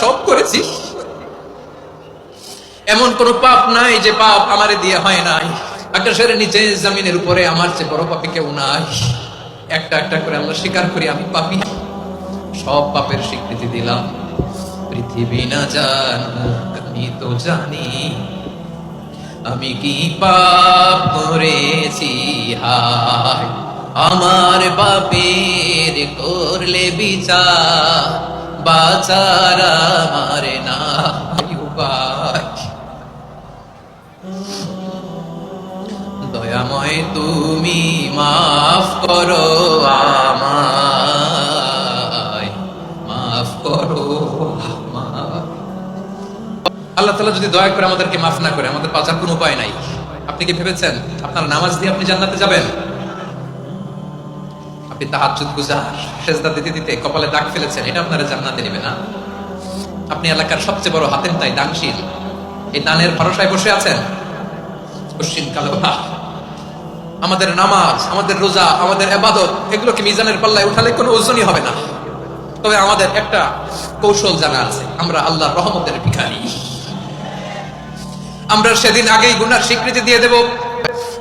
সব করেছি। এমন কোন পাপ নাই যে পাপ আমারে দিয়ে হয় নাই। আকাশের নিচে, জমিনের উপরে আমার চেয়ে বড় পাপি কেউ নাই। একটা একটা করে আমরা স্বীকার করি, আমি পাপি। সব পাপের স্বীকৃতি দিলাম। পৃথিবী না জানুক, আমি তো জানি। আমি কি পাপ করেছি? হায়, আমার বাপের করলে বিচার। বাচার নাই উপায়। দয়াময় তুমি মাফ করো মাফ করো আল্লাহ তালা যদি দয়া করে আমাদেরকে মাফ না করে, আমাদের বাঁচার কোনো উপায় নাই। আপনি কি ভেবেছেন? আপনার নামাজ দিয়ে আপনি জান্নাতে যাবেন? আপনি তাহাজ্জুদ গুজার, সেজদা দিতে দিতে কপালে দাগ ফেলেছেন, এটা আপনারা জান্নাতে নেবে না আপনি এলাকার সবচেয়ে বড় হাতেন তাই দানশীল। এই দানের ভরসায় বসে আছেন? পশ্চিম কালো আমাদের নামাজ, আমাদের রোজা, আমাদের এবাদত এগুলোকে মিজানের পাল্লায় উঠালে কোনো ওজনই হবে না। তবে আমাদের একটা কৌশল জানা আছে, আমরা আল্লাহ রহমতের ভিখারি। আমরা সেদিন আগেই গুনার স্বীকৃতি দিয়ে দেব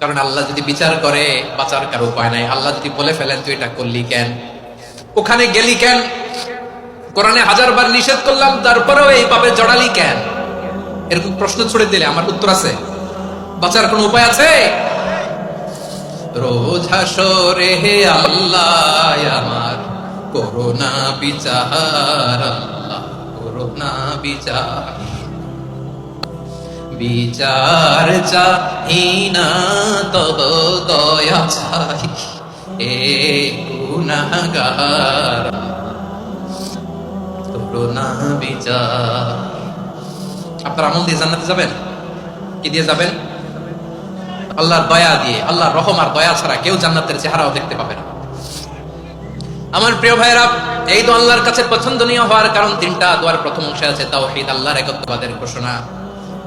কারণ আল্লাহ যদি বিচার করে, বাঁচার কারও উপায় নাই। আল্লাহ যদি বলে ফেলেন, তুই এটা করলি কেন? ওখানে গেলি কেন? কোরআনে হাজার বার নিষেধ করলাম, তারপরেও এই পাপে জড়ালি কেন? এরকম প্রশ্ন ছুড়ে দিলে আমার উত্তর আছে। বাঁচার কোনো উপায় আছে? রোজ হাসরে হে আল্লাহ, আমার করোনা বিচার, আল্লাহ করোনা বিচার। বিচার চাই না, তব দয়া চাই। এ গুনাহগার করোনা বিচার। আপনার আমল দিয়ে জান্নাতে যাবেন? কি দিয়ে যাবেন? আল্লাহর দয়া দিয়ে, আল্লাহর রহম আর দয়া ছাড়া কেউ জান্নাতের চেহারাও দেখতে পাবে না। আমার প্রিয় ভাইরা এই তো আল্লাহর কাছে পছন্দনীয় হওয়ার কারণ তিনটা দোয়ার প্রথম অংশে আছে তাওহীদ, আল্লাহর একত্ববাদের ঘোষণা।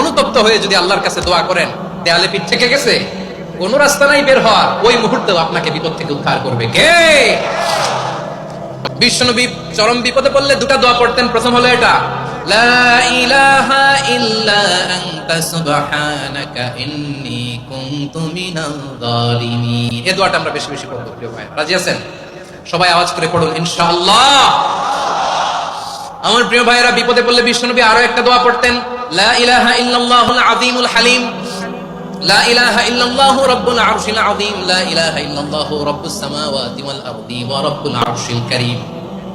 অনুতপ্ত হয়ে যদি আল্লাহর কাছে দোয়া করেন, দেয়ালে পিঠ থেকে গেছে, কোনো রাস্তা নাই বের হওয়ার, ওই মুহূর্তেও আপনাকে বিপদ থেকে উদ্ধার করবে। কে? বিশ্বনবী চরম বিপদে পড়লে দুটা দোয়া পড়তেন। প্রথম হলো এটা দোয়াটা আমরা বেশি প্রিয় ভাই রাজি আছেন? সবাই আওয়াজ করে ইনশাআল্লাহ। আমার প্রিয় ভাইয়েরা, বিপদে পড়লে বিশ্বনবী আরও একটা দোয়া পড়তেন লা ইলাহা ইল্লাল্লাহুল আযীমুল হালিম। লা ইলাহা ইল্লাল্লাহু রাব্বুল আরশিল আযীম। লা ইলাহা ইল্লাল্লাহু রাব্বুস সামাওয়াতি ওয়াল আরদি ওয়া রাব্বুল আরশিল কারীম।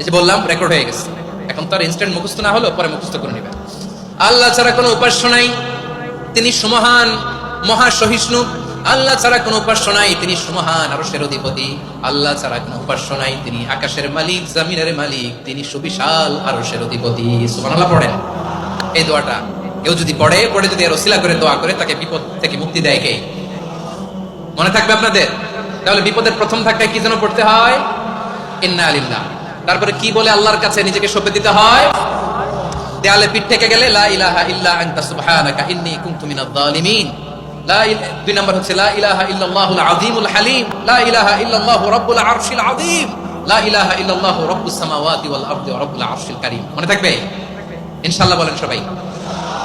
যে বললাম রেকর্ড হয়ে গেছে। এখন তো আর ইনস্ট্যান্ট মুখস্থ না হলো পরে মুখস্থ করে নেবেন। আল্লাহ ছাড়া কোনো উপাস্য তিনি সুমহান মহা সহিষ্ণু। আল্লাহ ছাড়া কোনো উপাস্য তিনি সুমহান আরশের অধিপতি। আল্লাহ ছাড়া কোনো উপাস্য তিনি আকাশের মালিক, জামিনের মালিক, তিনি সুবিশাল আরশের অধিপতি। এই দোয়াটা কেউ যদি পড়ে পড়ে যদি রসিলা করে, দোয়া করে, তাকে বিপদ থেকে মুক্তি দেয় কে? মনে থাকবে আপনাদের? তাহলে বিপদের প্রথম ধাক্কায় কি যেন পড়তে হয়? ইন্না আলিল্লাহ তারপরে কি বলে আল্লাহর কাছে নিজেকে সঁপে দিতে হয়? দেয়ালে পিঠ থেকে গেলে, লা ইলাহা ইল্লা আনতা সুবহানাকা ইন্নী কুনতু জালিমিন লা দুই নম্বর হচ্ছে, লা ইলাহা ইল্লাল্লাহুল আযীমুল হালিম। লা ইলাহা ইল্লাল্লাহু রাব্বুল আরশিল আযীম। লা ইলাহা ইল্লাল্লাহু রাব্বুস সামাওয়াতি ওয়াল আরদি ওয়া রাব্বুল আরশিল কারীম। মনে থাকবে? ইনশাআল্লাহ বলেন সবাই।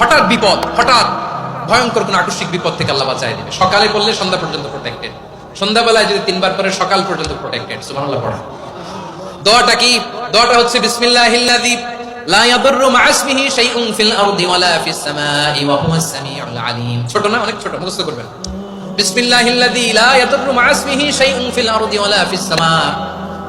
হঠাৎ বিপদ, হঠাৎ ভয়ঙ্কর কোন আকস্মিক বিপদ থেকে আল্লাহ বাঁচায় দিবে। সকালে পড়লে সন্ধ্যা পর্যন্ত প্রোটেক্টেড সন্ধ্যাবেলায় যদি তিনবার পরে সকাল পর্যন্ত প্রোটেক্টেড সুবহানাল্লাহ, পড়া। দোয়াটা কি? দোয়াটা হচ্ছে, বিসমিল্লাহিল্লাযী লা ইয়াদুররু মা শাইউন ফিল আরদি ওয়ালা ফিস ওয়া সামিউল আলিম। ছোট না, অনেক ছোট, মুখস্থ করবেন। বিসমিল্লাহিল্লাযী লা ইয়াদুররু মা ইসমিহি শাইউন ফিল আরদি ওয়ালা ফিস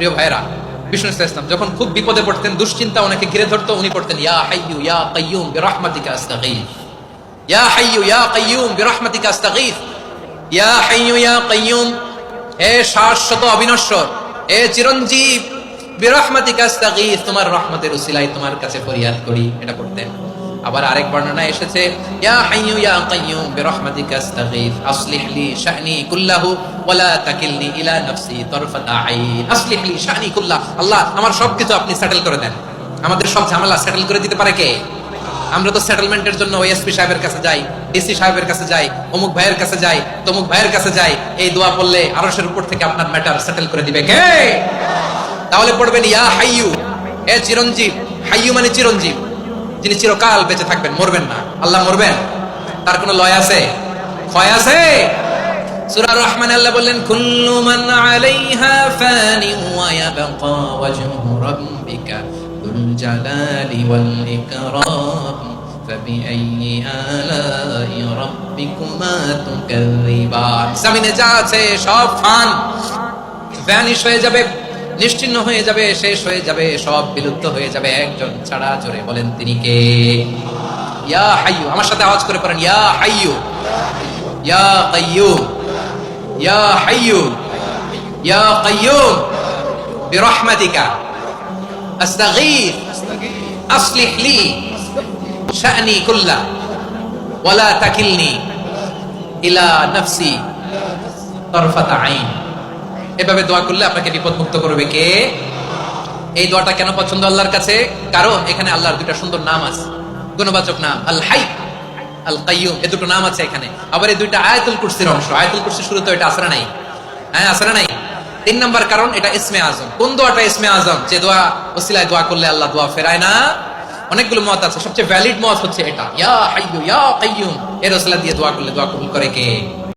প্রিয় ভাইরা বিষ্ণু ইসলাম যখন খুব বিপদে পড়তেন, দুশ্চিন্তা ওনাকে ঘিরে ধরতো, উনি পড়তেন, ইয়া শাশ্বত অবিনশ্বর বিরহমাতিকা তোমার রহমতের উসিলায় তোমার কাছে ফরিয়াদ করি। এটা পড়তেন। আবার আরেক বর্ণনা এসেছে, ইয়া হাইয়ু ইয়া কাইয়ুম বিরহমাতিকা আস্তাগীথ আসলিহ লি শানি কুল্লাহু ওয়ালা তাকিলনি ইলা নাফসি তরফাতা আইন, আসলিহ লি শানি কুল্লাহ, আল্লাহ, আমার সবকিছু আপনি সেটেল করে দেন। আমাদের সব ঝামেলা সেটেল করে দিতে পারে কে? আমরা তো সেটেলমেন্টের জন্য ওই এসপি সাহেবের কাছে যাই ডিসি সাহেবের কাছে যাই, অমুক ভাইয়ের কাছে যাই, তমুক ভাইয়ের কাছে যাই, এই দোয়া পড়লে আরশের উপর থেকে আপনার ম্যাটার সেটেল করে দিবে কে? তাহলে পড়বেন, ইয়া হাইয়ু, এ চিরঞ্জীব। হাইয়ু মানে চিরঞ্জীব। যিনি চিরকাল বেঁচে থাকবেন মরবেন না আল্লাহ মরবেন তার কোনো লয় আছে ক্ষয় আছে সূরা রহমান আল্লাহ বললেন কুল্লু মান আলাইহা ফানি ওয়া ইয়াবকা ওয়াজহু রাব্বিকা যুল জালালি ওয়াল ইকরাম فبأي آلاء ربكما تكذبان জমিনে যা আছে সব ফান ভ্যানিশ হয়ে যাবে নিশ্চিন্ন হয়ে যাবে, শেষ হয়ে যাবে, সব বিলুপ্ত হয়ে যাবে। একজন ছাড়া জোরে বলেন তিনি কে? ইয়া হাইয়ু, আমার সাথে আওয়াজ করে পড়েন। ইয়া হাইয়ু, ইয়া কাইয়ুম, ইয়া হাইয়ু, ইয়া কাইয়ুম, বিরহমাতিকা আস্তাগীথ আসলিহ লি, শা'নি কুল্লা, ওয়ালা তাকিলনি, ইলা নাফসি, তরফাতা আইন। এভাবে দোয়া করলে আপনাকে বিপদ মুক্ত করবে কে? এই দোয়াটা কেন পছন্দ আল্লাহর কাছে? কারণ এখানে আল্লাহর দুটা সুন্দর নাম আছে। গুণবাচক নাম আল হাই আল কাইয়ুম এ দুটো নাম আছে এখানে। আবার এই দুইটা আয়াতুল কুরসির অংশ। আয়াতুল কুরসি শুরু তো এটা আসরা নাই। হ্যাঁ আসরা নাই। তিন নম্বর কারণ এটা ইসমে আজম। কোন দোয়াটা ইসমে আজম? যে দোয়া ওসিলায় দোয়া করলে আল্লাহ দোয়া ফেরায় না। অনেকগুলো মত আছে। সবচেয়ে ভ্যালিড মত হচ্ছে এটা। ইয়া হাইয়ু ইয়া কাইয়ুম এর ওসিলা দিয়ে দোয়া করলে দোয়া কবুল করে কে?